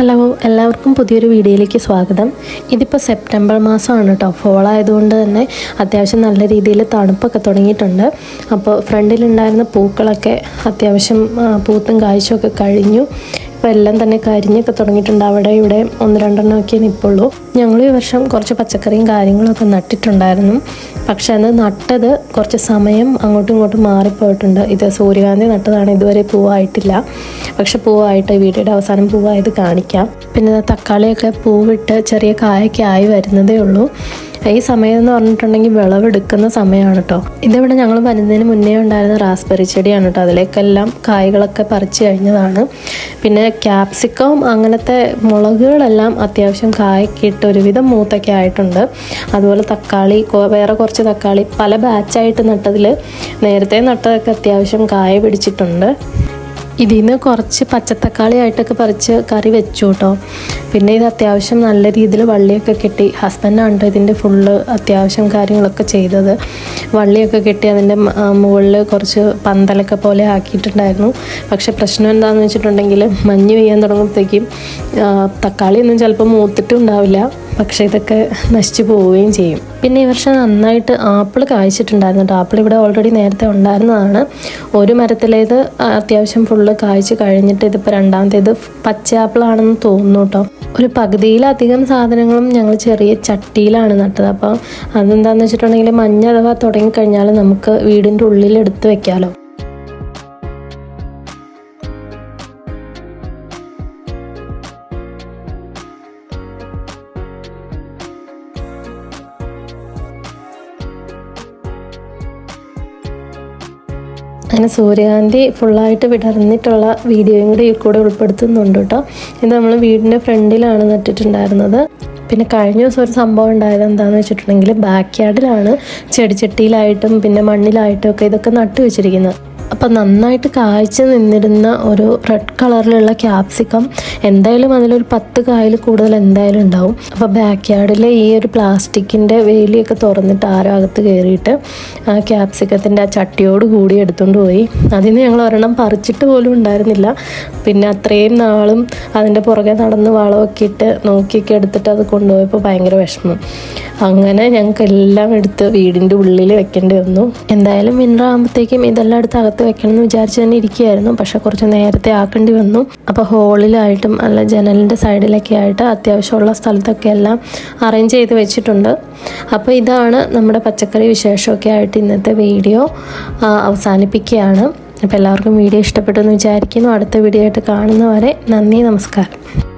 Hello എല്ലാവർക്കും പുതിയൊരു വീഡിയോയിലേക്ക് സ്വാഗതം. ഇതിപ്പോൾ സെപ്റ്റംബർ മാസമാണ് കേട്ടോ ഫോൾ ആയതുകൊണ്ട് തന്നെ അത്യാവശ്യം നല്ല രീതിയിൽ തണുപ്പൊക്കെ തുടങ്ങിയിട്ടുണ്ട്. അപ്പോൾ ഫ്രണ്ടിലുണ്ടായിരുന്ന പൂക്കളൊക്കെ അത്യാവശ്യം പൂത്തും കാഴ്ചയൊക്കെ കഴിഞ്ഞു. ഇപ്പോൾ എല്ലാം തന്നെ കരിഞ്ഞൊക്കെ തുടങ്ങിയിട്ടുണ്ട്. അവിടെ ഇവിടെ ഒന്ന് രണ്ടെണ്ണമൊക്കെ നിൽപ്പുള്ളൂ ഞങ്ങൾ ഈ വർഷം കുറച്ച് പച്ചക്കറിയും കാര്യങ്ങളൊക്കെ നട്ടിട്ടുണ്ടായിരുന്നു. പക്ഷേ അത് നട്ടത് കുറച്ച് സമയം അങ്ങോട്ടും ഇങ്ങോട്ടും മാറിപ്പോയിട്ടുണ്ട്. ഇത് സൂര്യകാന്തി നട്ടതാണ്. ഇതുവരെ പൂവായിട്ടില്ല. പക്ഷെ പൂവായിട്ട് വീടിയുടെ അവസാനം പൂവായത് കാണിക്കാം. പിന്നെ തക്കാളിയൊക്കെ പൂവിട്ട് ചെറിയ കായൊക്കെ ആയി വരുന്നതേ ഉള്ളൂ. ഈ സമയം എന്ന് പറഞ്ഞിട്ടുണ്ടെങ്കിൽ വിളവെടുക്കുന്ന സമയമാണ് കേട്ടോ ഇതിവിടെ ഞങ്ങൾ വരുന്നതിന് മുന്നേ ഉണ്ടായിരുന്ന റാസ്ബെറി ചെടിയാണ് കേട്ടോ അതിലേക്കെല്ലാം കായ്കളൊക്കെ പറിച്ചു കഴിഞ്ഞതാണ്. പിന്നെ ക്യാപ്സിക്കം അങ്ങനത്തെ മുളകുകളെല്ലാം അത്യാവശ്യം കായൊക്കെ ഇട്ട് ഒരുവിധം മൂത്തൊക്കെ ആയിട്ടുണ്ട്. അതുപോലെ തക്കാളി വേറെ കുറച്ച് തക്കാളി പല ബാച്ചായിട്ട് നട്ടതിൽ നേരത്തെ നട്ടതൊക്കെ അത്യാവശ്യം കായ പിടിച്ചിട്ടുണ്ട്. ഇതിൽ നിന്ന് കുറച്ച് പച്ചത്തക്കാളി ആയിട്ടൊക്കെ പറിച്ച് കറി വെച്ചു കേട്ടോ പിന്നെ ഇത് അത്യാവശ്യം നല്ല രീതിയിൽ വള്ളിയൊക്കെ കെട്ടി ഹസ്ബൻഡാണ് ഇതിന്റെ ഫുള്ള് അത്യാവശ്യം കാര്യങ്ങളൊക്കെ ചെയ്തത്. വള്ളിയൊക്കെ കെട്ടി അതിന്റെ മുകളിൽ കുറച്ച് പന്തലൊക്കെ പോലെ ആക്കിയിട്ടുണ്ടായിരുന്നു. പക്ഷേ പ്രശ്നം എന്താണെന്ന് വെച്ചിട്ടുണ്ടെങ്കിൽ മഞ്ഞ് പെയ്യാൻ തുടങ്ങുമ്പോഴത്തേക്കും തക്കാളിയൊന്നും ചിലപ്പോൾ മൂത്തിട്ടും ഉണ്ടാവില്ല പക്ഷേ ഇതൊക്കെ നശിച്ചു പോവുകയും ചെയ്യും. പിന്നെ ഈ വർഷം നന്നായിട്ട് ആപ്പിൾ കായ്ച്ചിട്ടുണ്ടായിരുന്നു കേട്ടോ. ആപ്പിൾ ഇവിടെ ഓൾറെഡി നേരത്തെ ഉണ്ടായിരുന്നതാണ്. ഒരു മരത്തിലേത് അത്യാവശ്യം ഫുള്ള് കായ്ച്ച് കഴിഞ്ഞിട്ട് ഇതിപ്പോൾ രണ്ടാമത്തേത് പച്ച ആപ്പിളാണെന്ന് തോന്നുന്നു കേട്ടോ. ഒരു പകുതിയിലധികം സാധനങ്ങളും ഞങ്ങൾ ചെറിയ ചട്ടിയിലാണ് നട്ടത്. അപ്പോൾ അതെന്താണെന്ന് വെച്ചിട്ടുണ്ടെങ്കിൽ മഞ്ഞ അഥവാ തുടങ്ങിക്കഴിഞ്ഞാൽ നമുക്ക് വീടിന്റെ ഉള്ളിൽ എടുത്ത് വെക്കാമല്ലോ അങ്ങനെ സൂര്യകാന്തി ഫുള്ളായിട്ട് വിടർന്നിട്ടുള്ള വീഡിയോയും കൂടി ഈ കൂടെ ഉൾപ്പെടുത്തുന്നുണ്ട് കേട്ടോ. ഇത് നമ്മൾ വീടിന്റെ ഫ്രണ്ടിലാണ് നട്ടിട്ടുണ്ടായിരുന്നത്. പിന്നെ കഴിഞ്ഞ ദിവസം ഒരു സംഭവം ഉണ്ടായത് എന്താണെന്ന് വെച്ചിട്ടുണ്ടെങ്കിൽ ബാക്ക് യാർഡിലാണ് ചെടിച്ചട്ടിയിലായിട്ടും പിന്നെ മണ്ണിലായിട്ടും ഒക്കെ ഇതൊക്കെ നട്ടു വെച്ചിരിക്കുന്നത് അപ്പം നന്നായിട്ട് കായ്ച്ച് നിന്നിരുന്ന ഒരു റെഡ് കളറിലുള്ള ക്യാപ്സിക്കം എന്തായാലും അതിലൊരു പത്ത് കായൽ കൂടുതൽ എന്തായാലും ഉണ്ടാവും. അപ്പോൾ ബാക്ക് യാർഡിലെ ഈ ഒരു പ്ലാസ്റ്റിക്കിന്റെ വേലിയൊക്കെ തുറന്നിട്ട് ആരോ അകത്ത് കയറിയിട്ട് ആ ക്യാപ്സിക്കത്തിന്റെ ആ ചട്ടിയോട് കൂടി എടുത്തുകൊണ്ട് പോയി. അതിന് ഞങ്ങൾ ഒരെണ്ണം പറിച്ചിട്ട് പോലും ഉണ്ടായിരുന്നില്ല. പിന്നെ അത്രയും നാളും അതിന്റെ പുറകെ നടന്ന് വളമൊക്കെ ഇട്ട് നോക്കിയൊക്കെ എടുത്തിട്ട് അത് കൊണ്ടുപോയപ്പോൾ ഭയങ്കര വിഷമം. അങ്ങനെ ഞങ്ങൾക്ക് എല്ലാം എടുത്ത് വീടിന്റെ ഉള്ളിൽ വെക്കേണ്ടി വന്നു. എന്തായാലും വിന്റർ ആകുമ്പോഴത്തേക്കും ഇതെല്ലാം എടുത്ത് അകത്ത് വെക്കണം എന്ന് വിചാരിച്ച് തന്നെ ഇരിക്കുകയായിരുന്നു. പക്ഷെ കുറച്ച് നേരത്തെ ആക്കേണ്ടി വന്നു. അപ്പോൾ ഹോളിലായിട്ടും അല്ല ജനലിന്റെ സൈഡിലൊക്കെ ആയിട്ട് അത്യാവശ്യമുള്ള സ്ഥലത്തൊക്കെ എല്ലാം അറേഞ്ച് ചെയ്ത് വെച്ചിട്ടുണ്ട്. അപ്പോൾ ഇതാണ് നമ്മുടെ പച്ചക്കറി വിശേഷമൊക്കെ ആയിട്ട് ഇന്നത്തെ വീഡിയോ അവസാനിപ്പിക്കുകയാണ്. അപ്പോൾ എല്ലാവർക്കും വീഡിയോ ഇഷ്ടപ്പെട്ടു എന്ന് വിചാരിക്കുന്നു. അടുത്ത വീഡിയോ ആയിട്ട് കാണുന്നവരെ നന്ദി നമസ്കാരം.